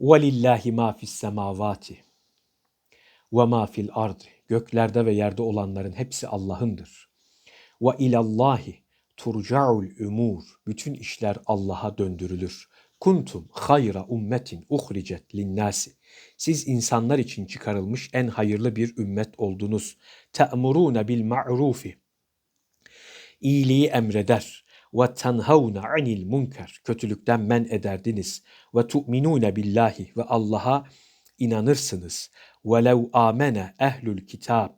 وَلِلَّهِ مَا فِي السَّمَاوَاتِ وَمَا فِي الْأَرْضِ Göklerde ve yerde olanların hepsi Allah'ındır. Ve ilallahi turca'ul umur. Bütün işler Allah'a döndürülür. Kuntum hayra ummetin uhricet linnasi. Siz insanlar için çıkarılmış en hayırlı bir ümmet oldunuz. Te'murune bil ma'rufi. İyiliği emreder. Ve tenhavne anil munker. Kötülükten men ederdiniz. Ve tu'minune billahi. Ve Allah'a inanırsınız. Velev amene ehlül kitab.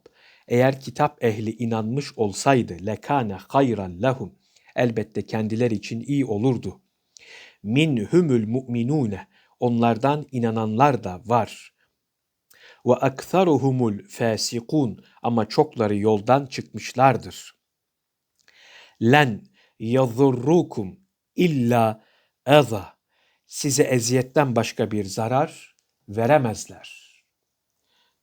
Eğer kitap ehli inanmış olsaydı lekane hayran lehum. Elbette kendileri için iyi olurdu. Min humul mu'minune. Onlardan inananlar da var. Ve aktharuhumul fasikun. Ama çokları yoldan çıkmışlardır. Len yadurrukum illa eza. Size eziyetten başka bir zarar veremezler.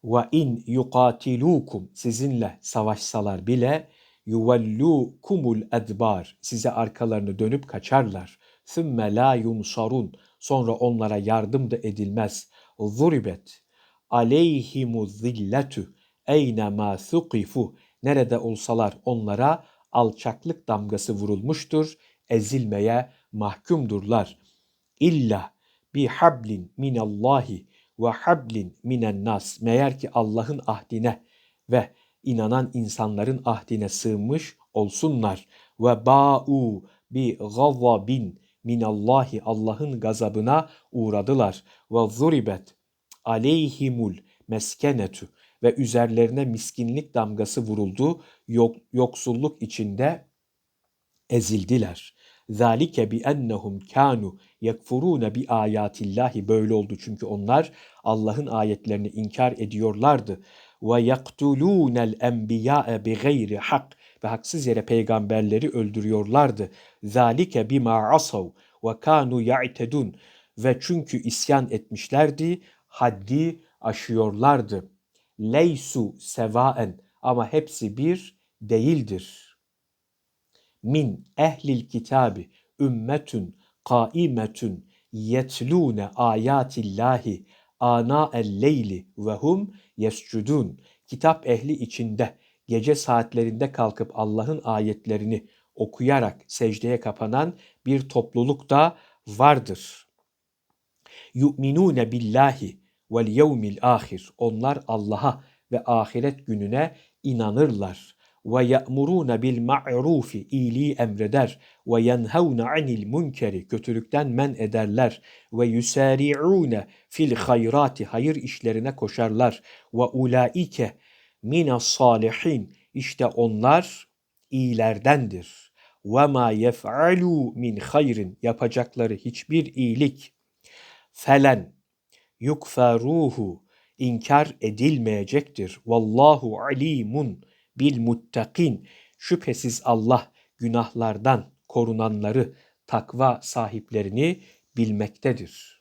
Ve in yukatilukum sizinle savaşsalar bile yuvellukumul edbar size arkalarını dönüp kaçarlar. Sümme la yunsarun sonra onlara yardım da edilmez. Zuribet aleyhimu zilletu eyne ma nerede olsalar onlara alçaklık damgası vurulmuştur. Ezilmeye mahkumdurlar. İlla bi hablin minallahi ve hablin minen nas. Meğer ki Allah'ın ahdine ve inanan insanların ahdine sığınmış olsunlar. Ve ba'u bi gazabin minallahi Allah'ın gazabına uğradılar. Ve zuribet aleyhimul meskenetu ve üzerlerine miskinlik damgası vuruldu. Yok, yoksulluk içinde ezildiler. Zalike bi ennehum kanu yekfurune bi ayatillahi böyle oldu çünkü onlar Allah'ın ayetlerini inkar ediyorlardı. Ve yaktulunel enbiyae bi gayri hak ve haksız yere peygamberleri öldürüyorlardı. Zalike bima asav ve kanu ya'tedun ve çünkü isyan etmişlerdi, haddi aşıyorlardı. Leysu sevaen ama hepsi bir değildir. Min ehlil kitabi ümmetün kaimetün yetlûne ayatillahi ana el leyli ve hum yescudun. Kitap ehli içinde gece saatlerinde kalkıp Allah'ın ayetlerini okuyarak secdeye kapanan bir topluluk da vardır. Yu'minune billahi vel yevmil ahir. Onlar Allah'a ve ahiret gününe inanırlar ve ya'muruna bil ma'rufi iyiliği emreder ve yenhavne anil munkeri kötülükten men ederler ve yusari'une fil hayrati hayır işlerine koşarlar ve ulaike minas salihin işte onlar iyilerdendir. Ve ma yef'alu min hayrin yapacakları hiçbir iyilik felen yukferuhu inkar edilmeyecektir. Vallahu alimun bil muttakin. Şüphesiz Allah günahlardan korunanları, takva sahiplerini bilmektedir.